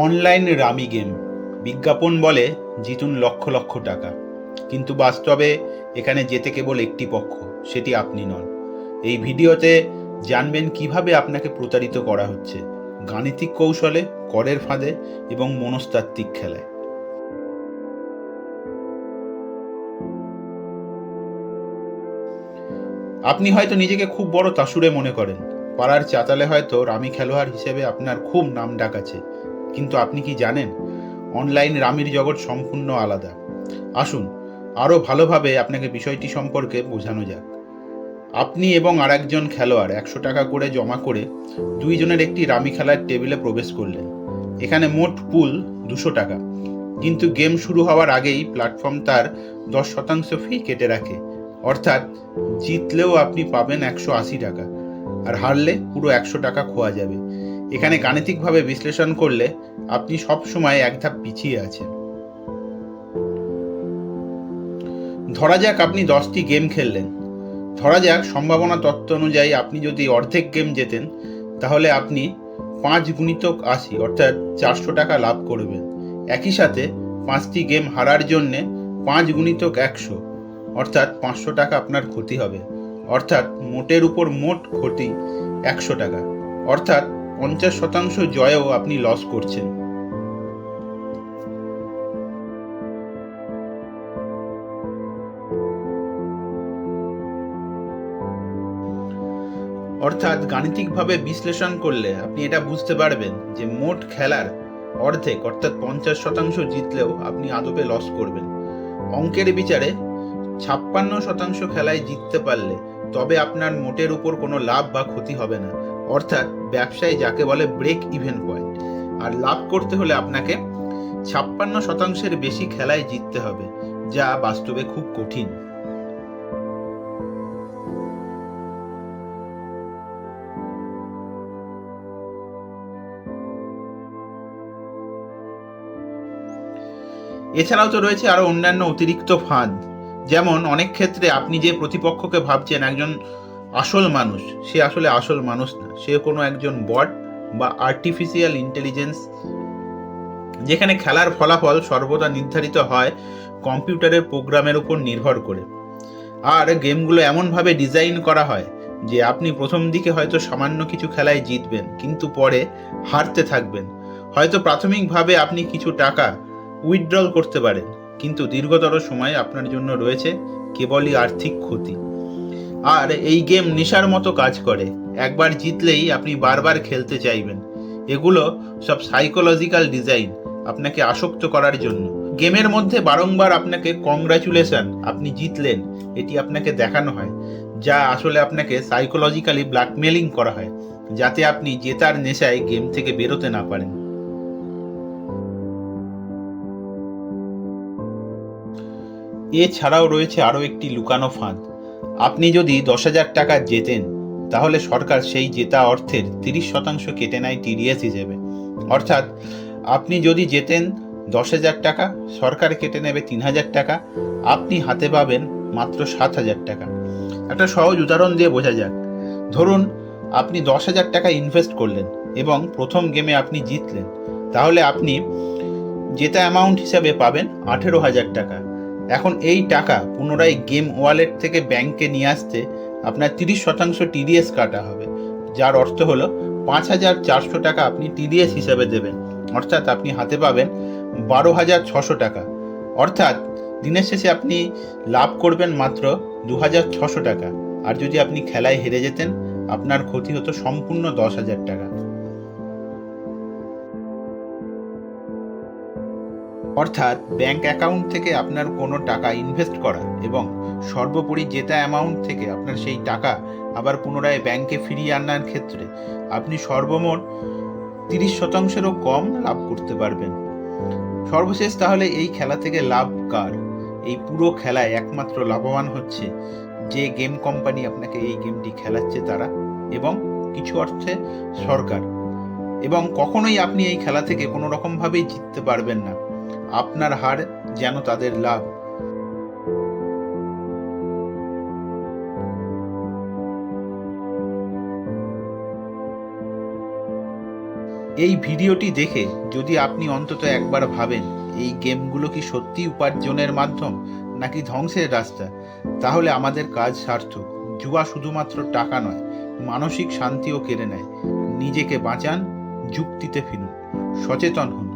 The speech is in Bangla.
অনলাইন রামি গেম বিজ্ঞাপন বলে জিতুন লক্ষ লক্ষ টাকা। কিন্তু বাস্তবে এখানে যেতে কেবল একটি পক্ষ, সেটি আপনি নন। এই ভিডিওতে জানবেন কীভাবে আপনাকে প্রতারিত করা হচ্ছে। গাণিতিক কৌশলে, করের ফাঁদে এবং মনস্তাত্ত্বিক খেলায়। আপনি হয়তো নিজেকে খুব বড় তাসুরে মনে করেন। পাড়ার চাতালে হয়তো রামি খেলোয়াড় হিসেবে আপনার খুব নাম ডাক আছে। কিন্তু আপনি কি জানেন? অনলাইন রামির জগৎ সম্পূর্ণ আলাদা। আসুন, আরও ভালোভাবে আপনাকে বিষয়টি সম্পর্কে বোঝানো যাক। আপনি এবং আর একজন খেলোয়াড় একশো টাকা করে জমা করে দুইজনের একটি রামি খেলার টেবিলে প্রবেশ করলেন। এখানে মোট পুল দুশো টাকা। কিন্তু গেম শুরু হওয়ার আগেই প্ল্যাটফর্ম তার দশ শতাংশ ফি কেটে রাখে। অর্থাৎ জিতলেও আপনি পাবেন একশো আশি টাকা। আর হারলে পুরো একশো টাকা খোয়া যাবে। এখানে গাণিতিকভাবে বিশ্লেষণ করলে আপনি সব সময় এক ধাপ পিছিয়ে আছেন। ধরা যাক আপনি দশটি গেম খেললেন। ধরা যাক সম্ভাবনা তত্ত্ব অনুযায়ী আপনি যদি অর্ধেক গেম জেতেন, তাহলে আপনি পাঁচ গুণিতক আশি, অর্থাৎ চারশো টাকা লাভ করবেন। একই সাথে পাঁচটি গেম হারার জন্যে পাঁচ গুণিতক একশো, অর্থাৎ পাঁচশো টাকা আপনার ক্ষতি হবে। অর্থাৎ মোটের উপর মোট ক্ষতি একশো টাকা, অর্থাৎ পঞ্চাশ শতাংশ জয়েও আপনি লস করছেন। অর্থাৎ গাণিতিকভাবে বিশ্লেষণ করলে আপনি এটা বুঝতে পারবেন যে মোট খেলার অর্ধেক, অর্থাৎ পঞ্চাশ শতাংশ জিতলেও আপনি আদপে লস করবেন। অঙ্কের বিচারে ছাপ্পান্ন শতাংশ খেলায় জিততে পারলে তবে আপনার মোটের উপর কোনো লাভ বা ক্ষতি হবে না। অর্থাৎ ব্যবসায় যাকে বলে ব্রেক ইভেন পয়েন্ট আর লাভ করতে হলে আপনাকে ছাপ্পান্ন শতাংশের বেশি খেলায় জিততে হবে, যা বাস্তবে খুব কঠিন। এছাড়াও তো রয়েছে আরও অন্যান্য অতিরিক্ত ফাঁদ যেমন অনেক ক্ষেত্রে আপনি যে প্রতিপক্ষকে ভাবছেন, একজন আসল মানুষ, সে আসলে আসল মানুষ না। সে কোনো একজন বট বা আর্টিফিশিয়াল ইন্টেলিজেন্স যেখানে খেলার ফলাফল সর্বদা নির্ধারিত হয় কম্পিউটারের প্রোগ্রামের উপর নির্ভর করে। আর গেমগুলো এমনভাবে ডিজাইন করা হয় যে আপনি প্রথম দিকে হয়তো সামান্য কিছু খেলায় জিতবেন, কিন্তু পরে হারতে থাকবেন। হয়তো প্রাথমিকভাবে আপনি কিছু টাকা উইথড্রল করতে পারেন, কিন্তু দীর্ঘতর সময় আপনার জন্য রয়েছে কেবলই আর্থিক ক্ষতি। আর এই গেম নেশার মতো কাজ করে। একবার জিতলেই আপনি বারবার খেলতে চাইবেন। এগুলো সব সাইকোলজিক্যাল ডিজাইন আপনাকে আসক্ত করার জন্য। গেমের মধ্যে বারংবার আপনাকে কংগ্রাচুলেশন আপনি জিতলেন, এটি আপনাকে দেখানো হয়, যা আসলে আপনাকে সাইকোলজিক্যালি ব্ল্যাকমেলিং করা হয়, যাতে আপনি জেতার নেশায় গেম থেকে বেরোতে না পারেন। এছাড়াও রয়েছে আরও একটি লুকানো ফাঁদ। আপনি যদি দশ হাজার টাকা জেতেন, তাহলে সরকার সেই জেতা অর্থের তিরিশ শতাংশ কেটে নেয় টিডিএস হিসেবে। অর্থাৎ আপনি যদি জেতেন দশ হাজার টাকা, সরকার কেটে নেবে তিন হাজার টাকা, আপনি হাতে পাবেন মাত্র সাত হাজার টাকা। একটা সহজ উদাহরণ দিয়ে বোঝা যাক। ধরুন, আপনি দশ হাজার টাকা ইনভেস্ট করলেন এবং প্রথম গেমে আপনি জিতলেন। তাহলে আপনি জেতা অ্যামাউন্ট হিসাবে পাবেন আঠেরো হাজার টাকা। এখন এই টাকা পুনরায় গেম ওয়ালেট থেকে ব্যাংকে নিয়ে আসতে আপনার তিরিশ শতাংশ টিডিএস কাটা হবে। যার অর্থ হলো পাঁচ হাজার চারশো টাকা আপনি টিডিএস হিসাবে দেবেন। অর্থাৎ আপনি হাতে পাবেন বারো হাজার ছশো টাকা। অর্থাৎ দিনের শেষে আপনি লাভ করবেন মাত্র দু হাজার ছশো টাকা। আর যদি আপনি খেলায় হেরে যেতেন, আপনার ক্ষতি হতো সম্পূর্ণ দশ হাজার টাকা। অর্থাৎ ব্যাংক অ্যাকাউন্ট থেকে আপনার কোনো টাকা ইনভেস্ট করা এবং সর্বোপরি জেতা অ্যামাউন্ট থেকে আপনার সেই টাকা আবার পুনরায় ব্যাংকে ফিরিয়ে আনার ক্ষেত্রে আপনি সর্বমোট তিরিশ শতাংশেরও কম লাভ করতে পারবেন। সর্বশেষ তাহলে এই খেলা থেকে লাভ কার? এই পুরো খেলায় একমাত্র লাভবান হচ্ছে যে গেম কোম্পানি আপনাকে এই গেমটি খেলাচ্ছে তারা এবং কিছু অর্থে সরকার। এবং কখনোই আপনি এই খেলা থেকে কোনো রকমভাবেই জিততে পারবেন না। আপনার হার যেন তাদের লাভ। এই ভিডিওটি দেখে যদি আপনি অন্তত একবার ভাবেন, এই গেমগুলো কি সত্যি উপার্জনের মাধ্যম নাকি ধ্বংসের রাস্তা, তাহলে আমাদের কাজ সার্থক। জুয়া শুধুমাত্র টাকা নয়, মানসিক শান্তিও কেড়ে নেয়। নিজেকে বাঁচান, যুক্তিতে ফিরুন। সচেতন হন।